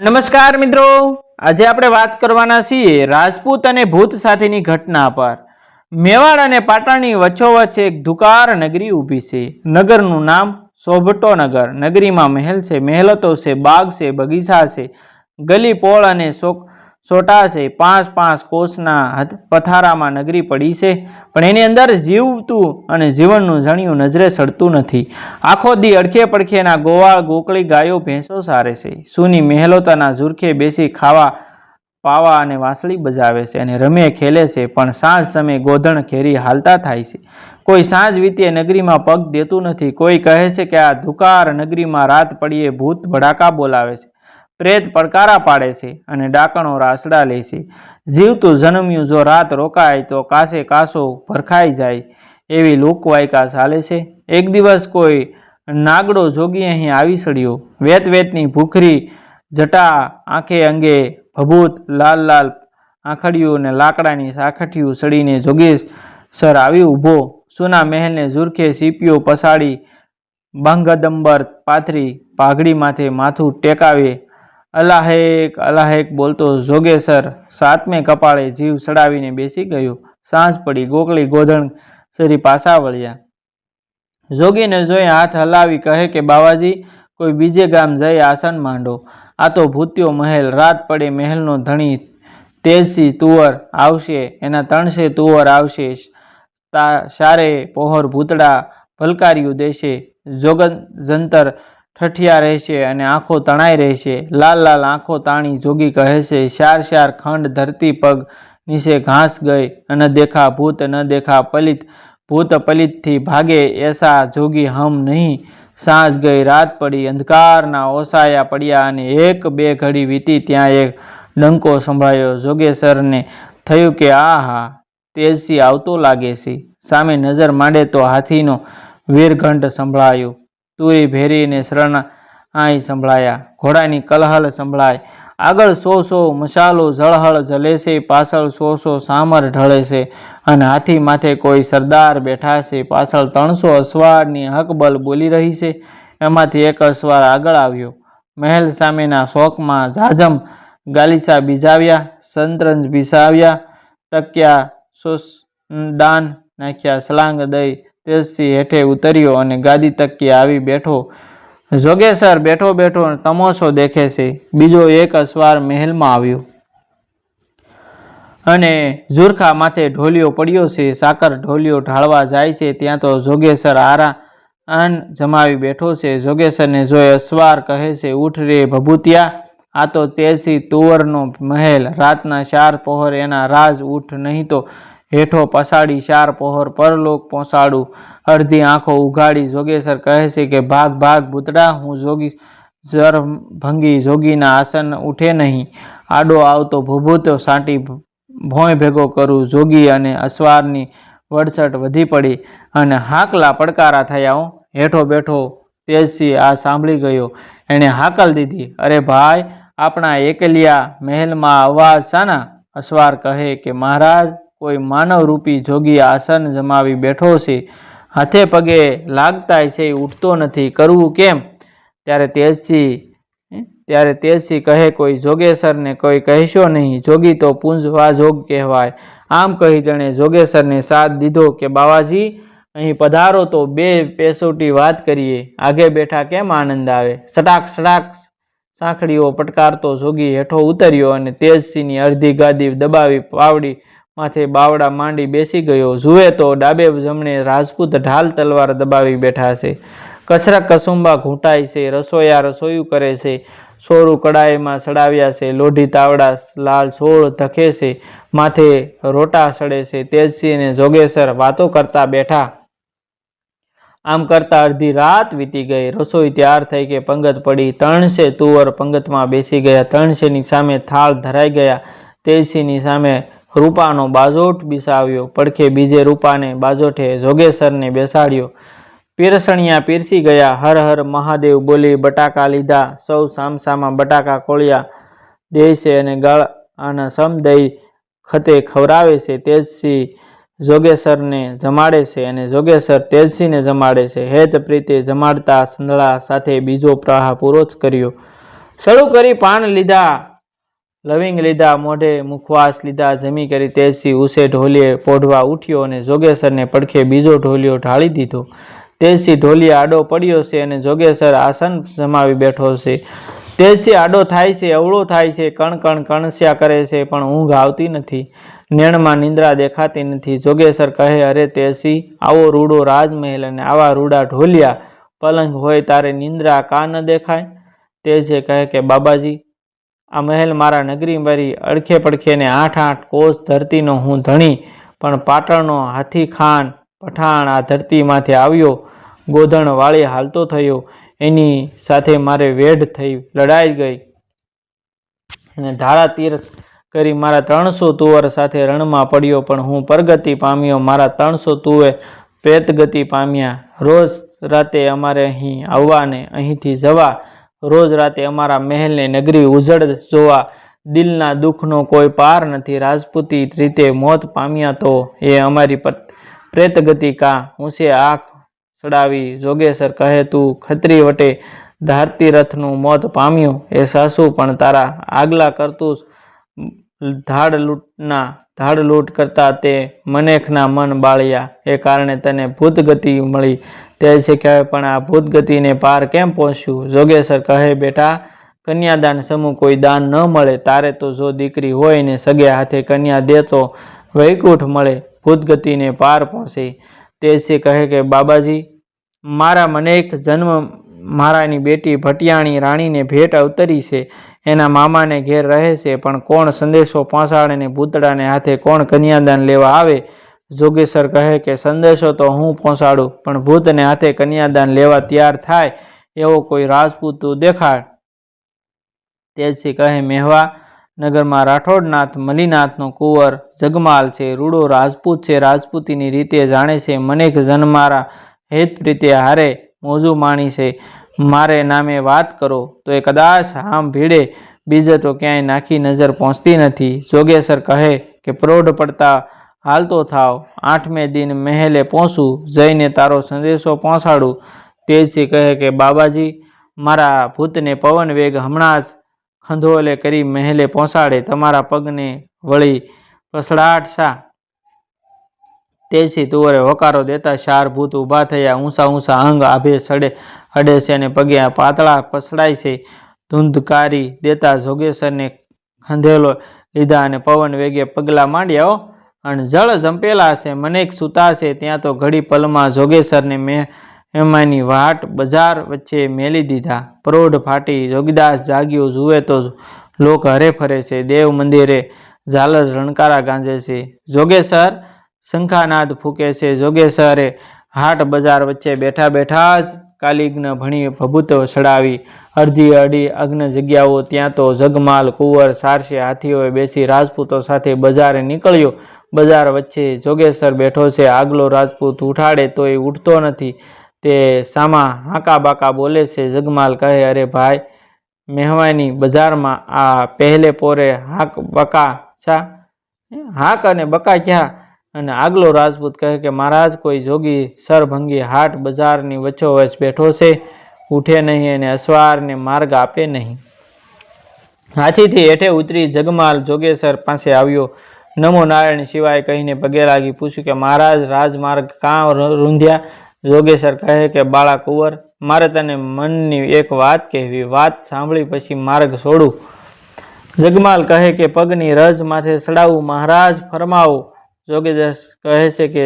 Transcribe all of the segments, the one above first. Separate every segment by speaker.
Speaker 1: નમસ્કાર મિત્રો. આજે આપણે વાત કરવાના છીએ રાજપૂત અને ભૂત સાથેની ઘટના પર. મેવાડ અને પાટણની વચ્ચોવચ્ચ એક દુકાર નગરી ઊભી છે. નગરનું નામ સોભટો નગર. નગરીમાં મહેલ છે, મહેલતો છે, બાગ છે, બગીચા છે. ગલી પોળ અને સો- સોટા છે પાંચ પાંચ કોષના પથારામાં નગરી પડી છે. પણ એની અંદર જીવતું અને જીવનનું જણિયું નજરે સડતું નથી. આખો દી અડખે પડખેના ગોવાળ ગોકળી ગાયો ભેંસો સારે છે. સૂની મહેલોતાના ઝુરખે બેસી ખાવા, પાવા અને વાંસળી બજાવે છે અને રમે ખેલે છે, પણ સાંજ સમયે ગોધણ ઘેરી હાલતા થાય છે. કોઈ સાંજ વીતીએ નગરીમાં પગ દેતું નથી. કોઈ કહે છે કે આ ધુકાર નગરીમાં રાત પડીએ ભૂત ભડાકા બોલાવે છે. પ્રેત પડકારા પાડે છે અને ડાકણો રાસડા લે છે. જીવતું જન્મ્યું જો રાત રોકાય તો કાસે કાસો ભરખાઈ જાય એવી લોકવાયકા ચાલે છે. એક દિવસ કોઈ નાગડો જોગી અહીં આવી સડ્યો. વેત વેતની ભૂખરી જટા આંખે અંગે ભભૂત લાલ લાલ આંખડિયું અને લાકડાની સાખઠિયું સડીને જોગી સર આવી ઊભો. સુના મહેલને ઝુરખે સીપીઓ પસાડી બંગદંબર પાથરી પાઘડી માથે માથું ટેકાવે અલાહેક અલાહેક બોલતો જોગેસર સાતમે કપાળે જીવ સડાવીને બેસી ગયો. સાંજ પડી, ગોકળી ગોધણ સરી પાછા વળ્યા. જોગીને જોઈ હાથ હલાવી કહે કે, બાવાજી, કોઈ બીજે ગામ જઈ આસન માંડો. આ તો ભૂત્યો મહેલ, રાત પડે મહેલનો ધણી, તેજસી તુવર આવશે, એના ત્રણસે તુવર આવશે, તા સારે પોહર ભૂતડા ભલકાર્યું દેશે. જોગન, જંતર ઠઠિયા રહેશે અને આંખો તણાઈ રહેશે. લાલ લાલ આંખો તાણી જોગી કહે છે શાર શાર ખંડ ધરતી પગ નીચે ઘાસ ગઈ, ન દેખા ભૂત, ન દેખા પલિત, ભૂત પલિતથી ભાગે એસા જોગી હમ નહીં. સાંજ ગઈ, રાત પડી, અંધકારના ઓસાયા પડ્યા અને એક બે ઘડી વીતી ત્યાં એક ડંકો સંભળાયો. જોગેશ્વરને થયું કે આ હા તેજસી આવતો લાગે છે. સામે નજર માંડે તો હાથીનો વીરઘંટ સંભળાયો. તુરી ભેરીને શરણાઈ સંભળાયા. ઘોડાની કલહલ સંભળાય. આગળ સો સો મસાલો જળહળ જલે છે. પાછળ સો સો સામર ઢળે છે. અને હાથી માથે કોઈ સરદાર બેઠા છે. પાછળ ત્રણસો અસવારની હકબલ બોલી રહી છે. એમાંથી એક અસવાર આગળ આવ્યો. મહેલ સામેના શોકમાં જાજમ ગાલીસા બીજાવ્યા. સંતરંજ બિસાવ્યા. તક્યા સોસ દાન નાખ્યા. સલાંગ દઈ તેજસી હેઠે ઉતર્યો અને ગાદી તકી આવી બેઠો. જોગેસર બેઠો બેઠો તમોસો દેખે છે. બીજો એક અસવાર મહેલમાં આવ્યો. અને ઝુરખા માથે ઢોલિયો પડ્યો છે. સાકર ઢોલિયો ઢાળવા જાય છે. ત્યાં તો જોગેસર આરા આન જમાવી બેઠો છે. જોગેસરને જોઈ અસવાર કહે છે, ઉઠ રે ભભૂતિયા. આ તો તેજસિંહ તુવરનો મહેલ. રાતના ચાર પહોર એના રાજ ઉઠ નહીં તો હેઠો પસાડી ચાર પહોર પરલોક પહોંચાડું અડધી આંખો ઉઘાડી જોગેસર કહે છે કે, ભાગ ભાગ ભૂતડા હું જોગી જર ભંગી જોગીના આસન ઉઠે નહીં. આડો આવતો ભૂભૂતો સાંટી ભોંય ભેગો કરું. જોગી અને અસવારની વડસટ વધી પડી અને હાકલા પડકારા થયા હું. હેઠો બેઠો તેજસી આ સાંભળી ગયો. એણે હાકલ દીધી. અરે ભાઈ, આપણા એકલિયા મહેલમાં અવાજ શાના? અસવાર કહે કે, મહારાજ કોઈ માનવરૂપી જોગી આસન જમાવી બેઠો છે. હાથે પગે લાગતાય છે ઉઠતો નથી. કરવું કેમ? ત્યારે તેજસિંહ ત્યારે તેજસિંહ કહે, કોઈ જોગેશ્વરને કોઈ કહેશો નહીં. જોગી તો પૂંજવા જોગ કહેવાય. આમ કહી તેણે જોગેશ્વરને સાથ દીધો કે, બાવાજી, અહીં પધારો તો બે પેસોટી વાત કરીએ. આગે બેઠા કેમ આનંદ આવે? સટાક સટાક સાંખડીઓ પટકારતો જોગી હેઠો ઉતર્યો અને તેજસિંહની અડધી ગાદી દબાવી પાવડી માથે બાવડા માંડી બેસી ગયો. જુએ તો ડાબે જમણે રાજપૂત ઢાલ તલવાર દબાવી બેઠા છે. કચરા કસુંબા ઘૂંટાય છે, રસોયા રસોયું કરે છે. સોરું કડાઈમાં સડાવ્યા છે, લોઢી તાવડા લાલ છોડ ધકે છે, માથે રોટા સડે છે, તેજસિંહ અને જોગેશ્વર વાતો કરતા બેઠા. આમ કરતા અડધી રાત વીતી ગઈ. રસોઈ તૈયાર થઈ કે પંગત પડી. ત્રણસે તુવર પંગતમાં બેસી ગયા. ત્રણસેની સામે થાળ ધરાઈ ગયા. તેજસિંહની સામે રૂપાનો બાજોટ બિસાવ્યો. પડખે બીજે રૂપાને બાજોઠે જોગેસરને બેસાડ્યો. પીરસણિયા પીરસી ગયા. હર હર મહાદેવ બોલી, બટાકા લીધા. સૌ સામસામાં બટાકા કોળિયા. દે છે અને ગળ આના સમ દઈ ખતે ખવરાવે છે તેજસિંહ જોગેસરને જમાડે છે અને જોગેસર તેજસીને જમાડે છે. હેત પ્રીતે જમાડતા સંદળા સાથે બીજો પ્રહાર પૂરો જ કર્યો. શરૂ કરી પાન લીધા. લવિંગ લીધા, મોઢે મુખવાસ લીધા, જમી કરી તેજસી ઉસે ઢોલીએ પોઢવા ઉઠ્યો અને જોગેશ્વરને પડખે બીજો ઢોલિયો ઢાળી દીધો. તેજસી ઢોલિયા આડો પડ્યો છે અને જોગેશ્વર આસન જમાવી બેઠો છે. તેજસી આડો થાય છે, અવળો થાય છે, કણ કણ કણસ્યા કરે છે, પણ ઊંઘ આવતી નથી. નેણમાં નિંદ્રા દેખાતી નથી. જોગેશ્વર કહે, અરે તેસી આવો રૂડો રાજમહેલ અને આવા રૂડા ઢોલિયા. પલંગ હોય તારે નિંદ્રા કા ન દેખાય? તે છે કહે કે, બાબાજી આ મહેલ મારા નગરી મારી અડખે પડખે ને આઠ આઠ કોષ ધરતીનો હું ધણી, પણ પાટણનો હાથી ખાન પઠાણ આ ધરતીમાંથી આવ્યો. ગોધણ વાળી હાલતો થયો. એની સાથે મારે વેઢ થઈ, લડાઈ ગઈ. અને ધારા તીર્થ કરી મારા ત્રણસો તુવર સાથે રણમાં પડ્યો, પણ હું પરગતિ પામ્યો. મારા ત્રણસો તુવે પ્રેતગતિ પામ્યા. રોજ રાતે અમારે અહીં આવવા ને અહીંથી જવા. રોજ રાતે અમારા મહેલને નગરી ઉજળ જોવા દિલના દુઃખનો કોઈ પાર નથી. રાજપૂતી રીતે મોત પામ્યા તો એ અમારી પર, પ્રેતગતિ કા ઊંચે આંખ ચડાવી જોગેસર કહે, તું ખત્રી વટે ધારતી રથનું મોત પામ્યું. એ સાસુ પણ તારા આગલા કરતું ધાડ લૂંટના ધાડ લૂંટ કરતા તે મનેખના મન બાળ્યા. એ કારણે તને ભૂતગતિ મળી. તે છે કહેવાય પણ આ ભૂતગતિને પાર કેમ પહોંચ્યું જોગેશ્વર કહે, બેટા, કન્યાદાન સમૂહ કોઈ દાન ન મળે. તારે તો જો દીકરી હોય ને સગે હાથે કન્યા દે તો વૈકુંઠ મળે. ભૂતગતિને પાર પહોંચે તે છે કહે કે, બાબાજી, મારા મનેક જન્મ મારાની બેટી ભટિયાણી રાણીને ભેટ અવતરી છે. એના મામાને ઘેર રહે છે, પણ કોણ સંદેશો પહોંચાડે ને ભૂતડાને હાથે કોણ કન્યાદાન લેવા આવે? જોગેશ્વર કહે કે, સંદેશો તો હું પહોંચાડું પણ ભૂતને હાથે કન્યાદાન લેવા તૈયાર થાય એવો કોઈ રાજપૂત તું દેખાડ તેજસિંહ કહે, મેહવા, નગરમાં રાઠોડનાથ, મલિનાથનો કુંવર, જગમાલ છે, રૂડો રાજપૂત છે, રાજપૂતીની રીતે જાણે છે મનેક જન્મારા હેત પ્રીતે હારે મોજું માણી છે. મારે નામે વાત કરો તો એ કદાચ હામ ભીડે બીજે તો ક્યાંય નાખી નજર પહોંચતી નથી. જોગેસર કહે કે પ્રૌઢ પડતા હાલતો થાવ. આઠમે દિન મહેલે પહોંચું, જઈને તારો સંદેશો પહોંચાડું. તેજથી કહે કે, બાબાજી, મારા ભૂતને પવન વેગ હમણાં જ ખંધોલે કરી મહેલે પહોંચાડે. તમારા પગને વળી પસડાટ શા? તેજથી તુવરે હોકારો દેતા ચાર ભૂત ઊભા થયા. ઊંચા ઊંચા અંગ આભે સડે અડે છે અને પગે પાતળા પસડાય છે. ધૂંધકારી દેતા જોગેશ્વરને ખંધેલો લીધા અને પવન વેગે પગલાં માંડ્યા અને જળ જંપેલા છે મનેક સૂતા છે. ત્યાં તો ઘડી પલમાં જોગેશ્વરને મેં એમાંની વાટ બજાર વચ્ચે મેલી દીધા. પ્રૌઢ ફાટી જોગીદાસ જાગ્યો, જુએ તો લોક હરે ફરે છે, દેવ મંદિરે ઝાલર રણકારા ગાંજે છે. જોગેશ્વર શંખાનાદ ફૂકે છે જોગેશ્વરે. હાટ બજાર વચ્ચે બેઠા બેઠા જ કાલિગ્ન ભણી પ્રભુત્વ ચડાવી અડધી અડી અગ્ન જગ્યાઓ ત્યાં તો જગમાલ કુંવર સારસે હાથીઓએ બેસી રાજપૂતો સાથે બજારે નીકળ્યો. બજાર વચ્ચે જોગેશ્વર બેઠો છે, આગલો રાજપૂત ઉઠાડે તોય ઉઠતો નથી. તે સામા હાંકા બાકા બોલે છે, જગમાલ કહે, અરે ભાઈ, મહેવાની બજારમાં આ પહેલે પોરે હાક બકા શા હાક અને બકા ક્યાં? અને આગલો રાજપૂત કહે કે, મહારાજ, કોઈ જોગી, સરભંગી, હાટ બજારની વચ્ચોવચ બેઠો છે. ઉઠે નહીં અને અસવારને માર્ગ આપે નહીં. હાથીથી હેઠે ઉતરી જગમાલ જોગેશ્વર પાસે આવ્યો. નમો નારાયણ સિવાય કહીને પગે લાગી પૂછ્યું કે, મહારાજ, રાજમાર્ગ કાં રૂંધ્યા? જોગેશ્વર કહે કે, બાળા કુંવર, મારે તને મનની એક વાત કહેવી. વાત સાંભળી પછી માર્ગ છોડું જગમાલ કહે કે, પગની રજ માથે સડાવું. મહારાજ, ફરમાવો. જોગેદાસ કહે છે કે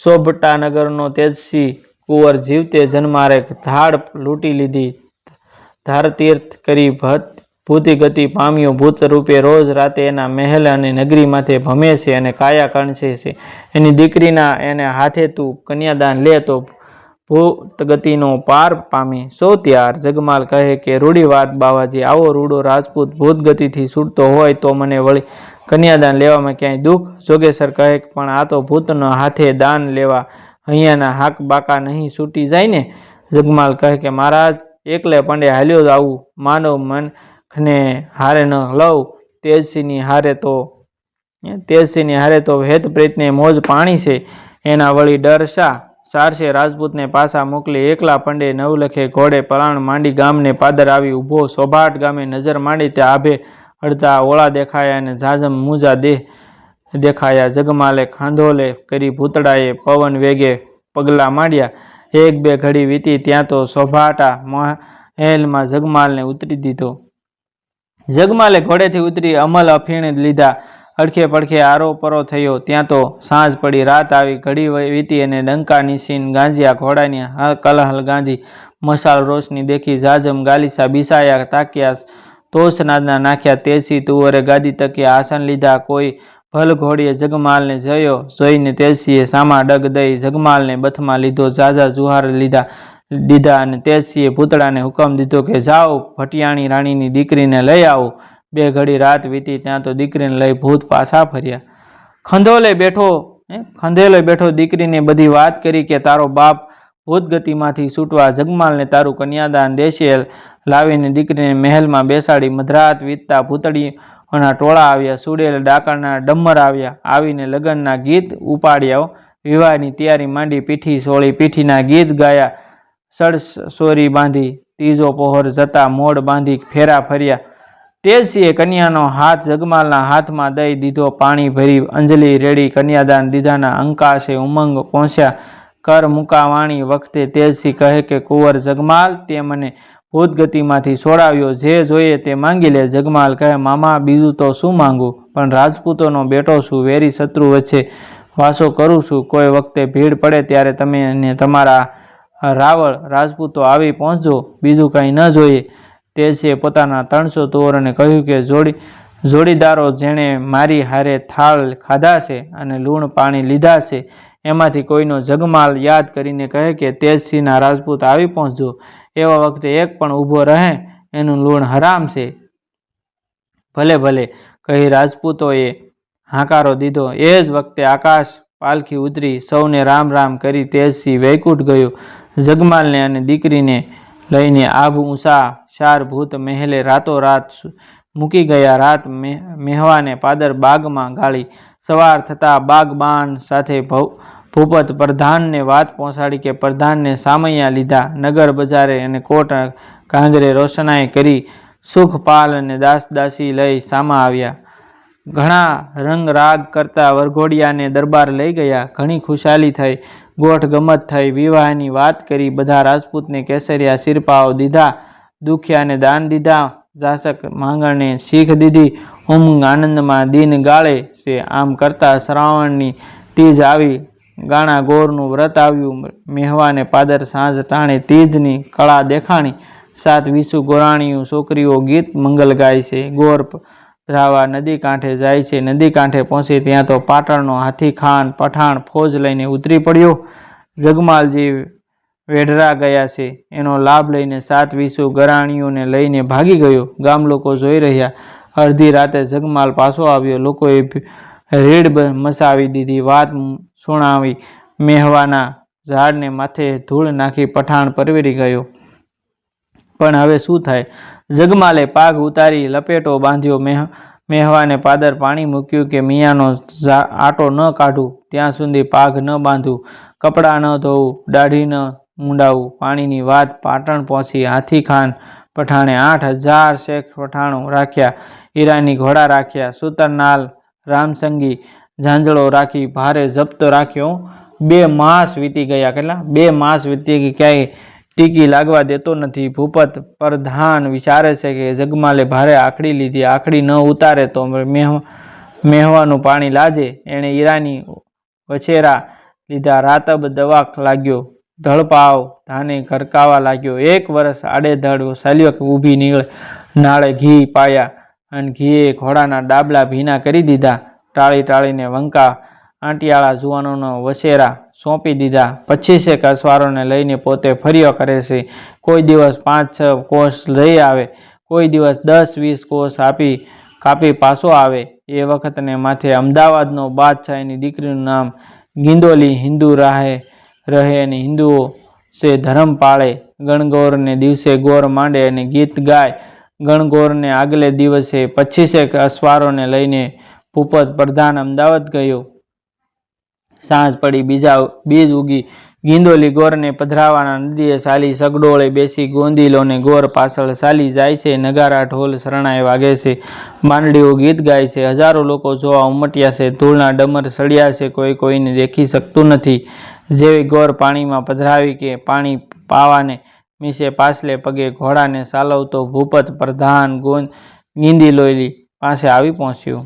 Speaker 1: સોભટા નગરનો તેજસી કુંવર જીવતે જન્મારે ધાડ લૂંટી લીધી. ધારતીર્થ કરી ભત ભૂતિ ગતિ પામ્યો. ભૂત રૂપે રોજ રાતે એના મહેલ અને નગરીમાંથી ભમે છે અને કાયા કણસે છે. એની દીકરીના એને હાથે તું કન્યાદાન લે તો ભૂત ગતિનો પાર પામે. સો ત્યાર. જગમાલ કહે કે, રૂઢિવાદ બાવાજી, આવો રૂડો રાજપૂત ભૂત ગતિથી છૂટતો હોય તો મને વળી કન્યાદાન લેવામાં ક્યાંય દુઃખ? જોગેશ્વર કહે, પણ આ તો ભૂતનો હાથે દાન લેવા. અહીંયાના હાક બાકા નહીં છૂટી જાય ને? જગમાલ કહે કે, મહારાજ, એકલે પંડે હાલ્યો જ આવું. માનવ મન ને હારે ન લઉં તેજસિંહની હારે તો તેજસિંહની હારે તો વેદ પ્રેતને મોજ પાણી છે. એના વળી ડર શા? સારસે રાજપૂતને પાછા મોકલી. એકલા પંડે નવલખે ઘોડે પલાણ માંડી ગામને પાદર આવી ઊભો. સોભાટ ગામે નજર માંડી તે આભે અડધા ઓળા દેખાયા અને ઝાઝમ મૂજા દેહ દેખાયા. જગમાલે ખાંધોલે કરી ભૂતડાએ પવન વેગે પગલાં માંડ્યા. એક બે ઘડી વીતી ત્યાં તો સોભાટા મહેલમાં જગમાલને ઉતરી દીધો. જગમાલે ઘોડેથી ઉતરી અમલ અફીણ લીધા. અડખે પડખે આરો પરો થયો. ત્યાં તો સાંજ પડી, રાત આવી, ઘડી વીતી અને ડંકા નિશીન ગાંજ્યા. ઘોડાની કલહલ ગાંધી મસાલ રોશની દેખી જાજમ ગાલીસા બિસાયા, તાક્યા તોષ નાદના નાખ્યા. તેસી તુવરે ગાદી તકે આસન લીધા. કોઈ ભલ ઘોડીએ જગમાલને જયો. જોઈને તેસીએ સામા ડગ દઈ જગમાલને બથમાં લીધો. ઝાઝા જુહાર લીધા, દીધા અને તેસીએ ભૂતળાને હુકમ દીધો કે, જાઓ, ભટિયાણી રાણીની દીકરીને લઈ આવો. બે ઘડી રાત વીતી, ત્યાં તો દીકરીને લઈ ભૂત પાછા ફર્યા. ખંધોલે બેઠો ખંધેલે બેઠો દીકરીને બધી વાત કરી કે, તારો બાપ ભૂતગતિમાંથી છૂટવા જગમાલને તારું કન્યાદાન દેશે. લાવીને દીકરીને મહેલમાં બેસાડી મધરાત વીતતા ભૂતળીઓના ટોળા આવ્યા, સુડેલ ડાકણના ડમર આવ્યા, આવીને લગ્નના ગીત ઉપાડ્યા. વિવાહની તૈયારી માંડી પીઠી સોળી પીઠીના ગીત ગાયા. સડસોરી બાંધી, ત્રીજો પહોર જતા મોડ બાંધી ફેરા ફર્યા. તેજસિંહે કન્યાનો હાથ જગમાલના હાથમાં દઈ દીધો, પાણી ભરી અંજલિ રેડી કન્યાદાન દીધાના અંકાશે ઉમંગ પહોંચ્યા. કર મુકાવાણી વખતે તેજસિંહ કહે કે, કુંવર જગમાલ, તે મને ભૂતગતિમાંથી છોડાવ્યો. જે જોઈએ તે માંગી લે. જગમાલ કહે, મામા, બીજું તો શું માંગું? પણ રાજપૂતોનો બેટો છું, વેરી શત્રુ વચ્ચે વાસો કરું છું. કોઈ વખતે ભીડ પડે ત્યારે તમે અને તમારા રાવળ રાજપૂતો આવી પહોંચજો. બીજું કંઈ ન જોઈએ. તે છે પોતાના ત્રણસો તોરને કહ્યું કે, જોડી, જોડીદારો જેણે મારી હારે થાળ ખાધા છે અને લૂણ પાણી લીધા છે એમાંથી કોઈનો જગમાલ યાદ કરીને કહે કે તેજસિંહના રાજપૂત આવી પહોંચજો. એવા વખતે એક પણ ઊભો રહે, એનું લૂણ હરામ છે. ભલે ભલે, કહી રાજપૂતોએ હાકારો દીધો. એ જ વખતે આકાશ પાલખી ઉતરી, સૌને રામ રામ કરી તેજસિંહ વૈકુંઠ ગયો. જગમાલને અને દીકરીને લઈને આભ ઊંસા શારભૂત મહેલે રાતોરાત મૂકી ગયા. રાત મેહ મેહવાને પાદર બાગમાં ગાળી. સવાર થતાં બાગબાન સાથે ભૂપત પ્રધાનને વાત પહોંચાડી કે પ્રધાનને સામૈયા લીધા. નગર બજારે અને કોટ કાંગરે રોશનાએ કરી સુખપાલ અને દાસ દાસી લઈ સામા આવ્યા. ઘણા રંગ રાગ કરતા વરઘોડિયાને દરબાર લઈ ગયા. ઘણી ખુશાલી થઈ, ગોઠ ગમત થઈ, વિવાહની વાત કરી. બધા રાજપૂતને કેસરિયા શિરપાઓ દીધા, દુખિયાને દાન દીધા. જાસક માંગણને શીખ દીધી. ઉમંગ આનંદમાં દિન ગાળે છે. આમ કરતા શ્રાવણની તીજ આવી. ગાણા ગોરનું વ્રત આવ્યું. મેહવાને પાદર સાંજ ટાણે તીજની કળા દેખાણી. સાત વિસુ ગોરાણીઓ છોકરીઓ ગીત મંગલ ગાય છે. ગોર ધ્રાવા નદી કાંઠે જાય છે. નદી કાંઠે પહોંચી ત્યાં તો પાટણનો હાથી ખાન પઠાણ ફોજ લઈને ઉતરી પડ્યો. જગમાલજી વેઢરા ગયા છે. એનો લાભ લઈને સાત વિસુ ગરાણીઓને લઈને ભાગી ગયો. ગામ લોકો જોઈ રહ્યા. અડધી રાતે જગમાલ પાછો આવ્યો. લોકોએ રેડ મસાવી દીધી. વાત સુણાવી મેહવાના ઝાડને માથે ધૂળ નાખી પઠાણ પરવેરી ગયો. પણ હવે શું થાય? જગમાલે પાઘ ઉતારી લપેટો બાંધ્યો. મેહ, મેહવાને પાદર પાણી મૂક્યું કે મિયાનો આટો ન કાઢું. ત્યાં સુધી પાઘ ન બાંધું. કપડાં ન ધોવું. દાઢી ન મૂંડાવું. પાણીની વાત પાટણ પહોંચી. હાથી ખાન પઠાણે આઠ હજાર શેખ પઠાણો રાખ્યા. ઈરાની ઘોડા રાખ્યા. સુતરનાલ રામસંગી ઝાંઝળો રાખી ભારે જપ્તો રાખ્યો. બે માસ વીતી ગયા કેટલા? બે માસ વીતી ક્યાંય ટીકી લાગવા દેતો નથી. ભૂપત પ્રધાન વિચારે છે કે જગમાલે ભારે આખડી લીધી. આખડી ન ઉતારે તો મેહ, મેહવાનું પાણી લાજે. એણે ઈરાની વછેરા લીધા. રાતબ દવા લાગ્યો. ધળપાવ ધાને ઘરકાવા લાગ્યો. એક વર્ષ આડેધડ ચાલ્યો ઊભી નીકળે. નાળે ઘી પાયા. અને ઘીએ ઘોડાના ડાબલા ભીના કરી દીધા. ટાળી ટાળીને વંકા આંટિયાળા જુવાનોનો વસેરા સોંપી દીધા. પચીસેક અસવારોને લઈને પોતે ફર્યો કરે છે. કોઈ દિવસ પાંચ છ કોષ લઈ આવે, કોઈ દિવસ દસ વીસ કોષ આપી કાપી પાછો આવે. એ વખતને માથે અમદાવાદનો બાદશાહ એની દીકરીનું નામ ગિંદોલી હિન્દુ રાહે, રહે અને હિન્દુઓ છે ધર્મ પાળે. ગણગૌરને દિવસે ગોર માંડે અને ગીત ગાય. ગણગોરને આગલે દિવસે પચીસેક અસવારોને લઈને ભૂપત પ્રધાન અમદાવાદ ગયો. સાંજ પડી બીજા બીજ ઉગી. ગીંદોલી ગોરને પધરાવાના નદીએ ચાલી સગડોળે બેસી ગોંદીલોને ગોર પાછળ ચાલી જાય છે, નગારા ઢોલ શરણાએ વાગે છે, માંડળીઓ ગીત ગાય છે, હજારો લોકો જોવા ઉમટ્યા છે, ધૂળના ડમર સળિયા છે, કોઈ કોઈને દેખી શકતું નથી. જેવી ગોર પાણીમાં પધરાવી કે પાણી પાવાને મીસે પાછલે પગે ઘોડાને સાલવતો ભૂપત પ્રધાન ગીંદી લોયલી પાસે આવી પહોંચ્યો.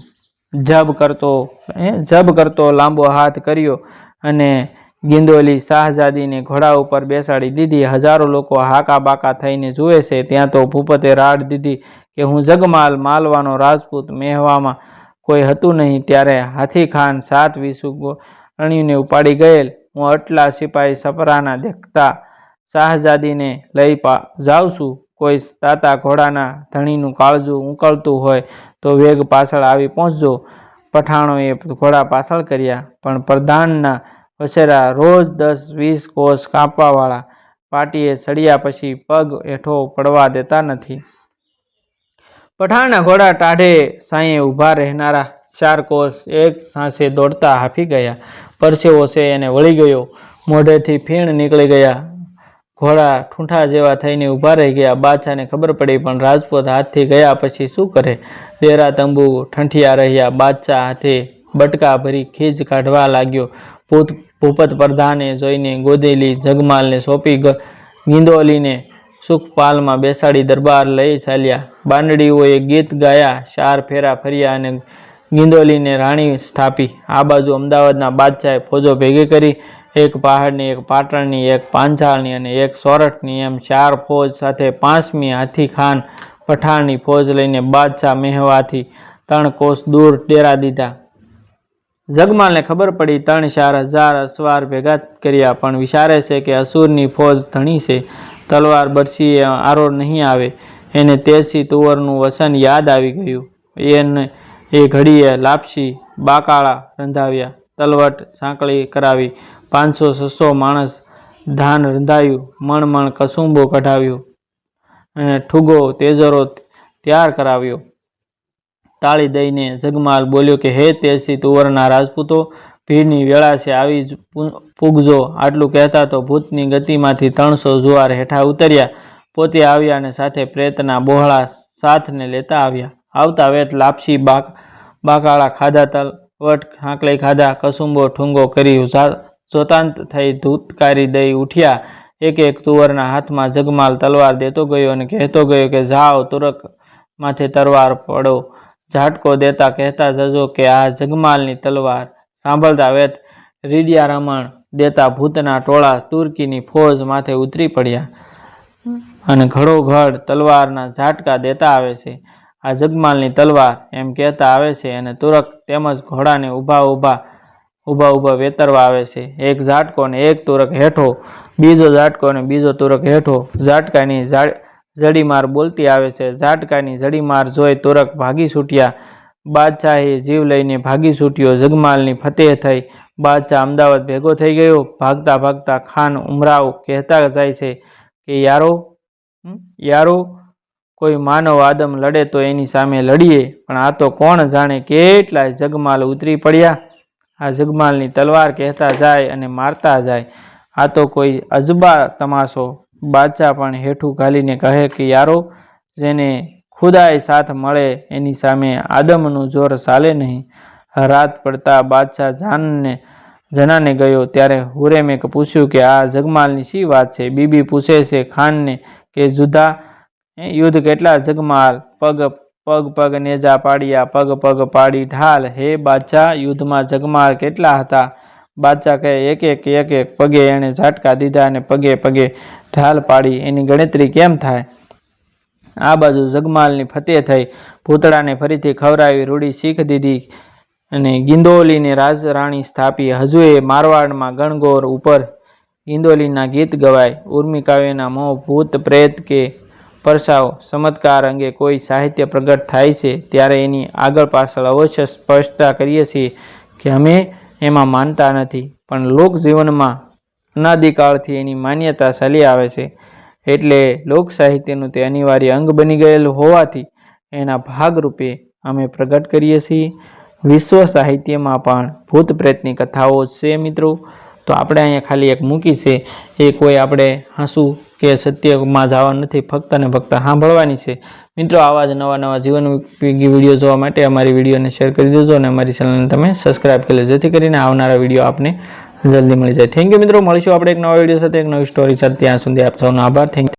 Speaker 1: જબ કરતો, હે? જબ કરતો લાંબો હાથ કર્યો અને ગિંદોલી શાહજાદીને ઘોડા ઉપર બેસાડી દીધી. હજારો લોકો હાકા બાકા થઈને જુએ છે. ત્યાં તો ભૂપતે રાડ દીધી કે હું જગમાલ માલવાનો રાજપૂત મેહવામાં કોઈ હતું નહીં. ત્યારે હાથી ખાન સાત વીસુ અણીને ઉપાડી ગયેલ. હું અટલા સિપાહી સપરાના દેખતા શાહજાદીને લઈ જાઉં છું. કોઈ તાતા ઘોડાના ધણીનું કાળજું ઉકળતું હોય તો વેગ પાછળ આવી પહોંચજો. પઠાણોએ ઘોડા પાછળ કર્યા, પણ પ્રધાનના વસેરા રોજ દસ વીસ કોષ કાપવાવાળા પાટીએ ચડ્યા પછી પગ હેઠો પડવા દેતા નથી. પઠાણના ઘોડા ટાઢે સાંયે ઊભા રહેનારા ચાર કોષ એક સાંસે દોડતા હાફી ગયા. પરસેવો છે એને વળી ગયો. મોઢેથી ફીણ નીકળી ગયા. ઘોડા ઠૂંઠા જેવા થઈને ઊભા રહી ગયા. બાદશાહને ખબર પડી, પણ રાજપૂત હાથથી ગયા પછી શું કરે? ડેરા તંબુ ઠંઠિયા રહ્યા. બાદશાહ હાથે બટકા ભરી ખીજ કાઢવા લાગ્યો. ભૂત ભૂપત પ્રધાને જોઈને ગોદેલી જગમાલને સોંપી ગીંદોલીને સુખપાલમાં બેસાડી દરબાર લઈ ચાલ્યા. બાંડડીઓએ ગીત ગાયા ચાર ફેરા ફર્યા અને ગીંદોલીને રાણી સ્થાપી. આ બાજુ અમદાવાદના બાદશાહે ફોજો ભેગી કરી એક પહાડની, એક પાટણની, એક પાંચાળની અને એક સોરઠની એમ ચાર ફોજ સાથે પાંચમી હાથી ખાન પઠાણની ફોજ લઈને બાદશાહ મેહવાથી ત્રણ કોસ દૂર ડેરા દીધા. જગમાલને ખબર પડી, ત્રણ ચાર હજાર અસવાર ભેગા કર્યા, પણ વિચારે છે કે અસુરની ફોજ ધણી છે. તલવાર બરસીએ આરો નહીં આવે. એને તેરસી તુવરનું વસન યાદ આવી ગયું. એને એ ઘડીએ લાપસી બાકાળા રંધાવ્યા. તલવટ સાંકળી કરાવી. પાંચસો છસો માણસ ધાન રંધાયું, મણ મણ કસુંબો કઢાવ્યો અને ઠુગો તેજરો તૈયાર કરાવ્યો. તાળી દઈને જગમાલ બોલ્યો કે, હે તેજસી તુવરના રાજપૂતો, ભીડની વેળા છે આવી જ પૂગજો. આટલું કહેતા તો ભૂતની ગતિમાંથી ત્રણસો જુવાર હેઠા ઉતર્યા. પોતે આવ્યા અને સાથે પ્રેતના બોહળા સાથને લેતા આવ્યા. આવતા વેત લાપસી બાક, બાકાળા ખાધા, તલવટ ખાંકલે ખાધા, કસુંબો, ઠુંગો કરી જોતાંત થઈ ધૂતકારી દઈ ઉઠ્યા. એક એક તુવરના હાથમાં જગમાલ તલવાર દેતો ગયો અને કહેતો ગયો કે, જાઓ, તુરક માથે તલવાર પડો. ઝાટકો દેતા કહેતા જજો કે, આ જગમાલની તલવાર સાંભળતા વેત રીડિયા રમણ દેતા ભૂતના ટોળા તુર્કીની ફોજ માથે ઉતરી પડ્યા. અને ઘડોઘડ તલવારના ઝાટકા દેતા આવે છે. આ જગમાલની તલવાર એમ કહેતા આવે છે અને તુરક તેમજ ઘોડાને ઊભા ઊભા ઊભા ઊભા વેતરવા આવે છે. એક ઝાટકો ને એક તુરક હેઠો, બીજો ઝાટકો ને બીજો તુરક હેઠો. ઝાટકાની જડીમાર બોલતી આવે છે. ઝાટકાની જડીમાર જોઈ તુરક ભાગી છૂટ્યા. બાદશાહે જીવ લઈને ભાગી છૂટ્યો. જગમાલની ફતેહ થઈ. બાદશાહ અમદાવાદ ભેગો થઈ ગયો. ભાગતા ભાગતા ખાન ઉમરાવ કહેતા જાય છે કે, યારો યારો, કોઈ માનવ આદમ લડે તો એની સામે લડીએ. પણ આ તો કોણ જાણે કેટલાય જગમાલ ઉતરી પડ્યા. આ જગમાલની તલવાર કહેતા જાય અને મારતા જાય. આ તો કોઈ અજબા તમાશો. બાદશાહ પણ હેઠું ઘાલીને કહે કે, યારો, જેને ખુદાય સાથ મળે, એની સામે આદમનું જોર ચાલે નહીં. રાત પડતા બાદશાહ જાનને, જનાને ગયો. ત્યારે હુરેમે પૂછ્યું કે, આ જગમાલની શી વાત છે? બીબી પૂછે છે ખાનને કે જુદા યુદ્ધ કેટલા જગમાલ? પગ પગ પગ નેજા પાડ્યા, પગ પગ પાડી ઢાલ. હે બાદશાહ, યુદ્ધમાં જગમાલ કેટલા હતા? બાદશાહ કહે, એક એક એક એક પગે એણે ઝાટકા દીધા અને પગે પગે ઢાલ પાડી. એની ગણતરી કેમ થાય? આ બાજુ જગમાલની ફતેહ થઈ. ભૂતળાને ફરીથી ખવડાવી રૂડી શીખ દીધી અને ગિંદોલીને રાજરાણી સ્થાપી. હજુ એ મારવાડમાં ગણગોર ઉપર ગિંદોલીના ગીત ગવાય. ઉર્મિકાવ્યના મોહ ભૂત પ્રેત કે પરસાવ ચમત્કાર અંગે કોઈ સાહિત્ય પ્રગટ થાય છે ત્યારે એની આગળ પાછળ અવશ્ય સ્પષ્ટતા કરીએ છીએ કે અમે એમાં માનતા નથી, પણ લોકજીવનમાં અનાદિકાળથી એની માન્યતા ચાલી આવે છે. એટલે લોક સાહિત્યનું તે અનિવાર્ય અંગ બની ગયેલું હોવાથી એના ભાગરૂપે અમે પ્રગટ કરીએ છીએ. વિશ્વ સાહિત્યમાં પણ ભૂત પ્રેતની કથાઓ છે મિત્રો. તો આપણે અહીંયા ખાલી એક મૂકી છે. એ કોઈ આપણે હાંસું કે સત્યમાં જવા નથી, ફક્ત ને ફક્ત સાંભળવાની છે. મિત્રો, આવા જ નવા નવા જીવન ઉપયોગી વીડિયો જોવા માટે અમારી વિડીયોને શેર કરી દેજો અને અમારી ચેનલને તમે સબસ્ક્રાઈબ કરી લેજો. જેથી કરીને આવનારા વીડિયો આપને જલ્દી મળી જાય. થેન્ક યુ મિત્રો. મળીશું આપણે એક નવા વીડિયો સાથે, એક નવી સ્ટોરી સાથે. ત્યાં સુધી આપ સૌનો આભાર. થેન્ક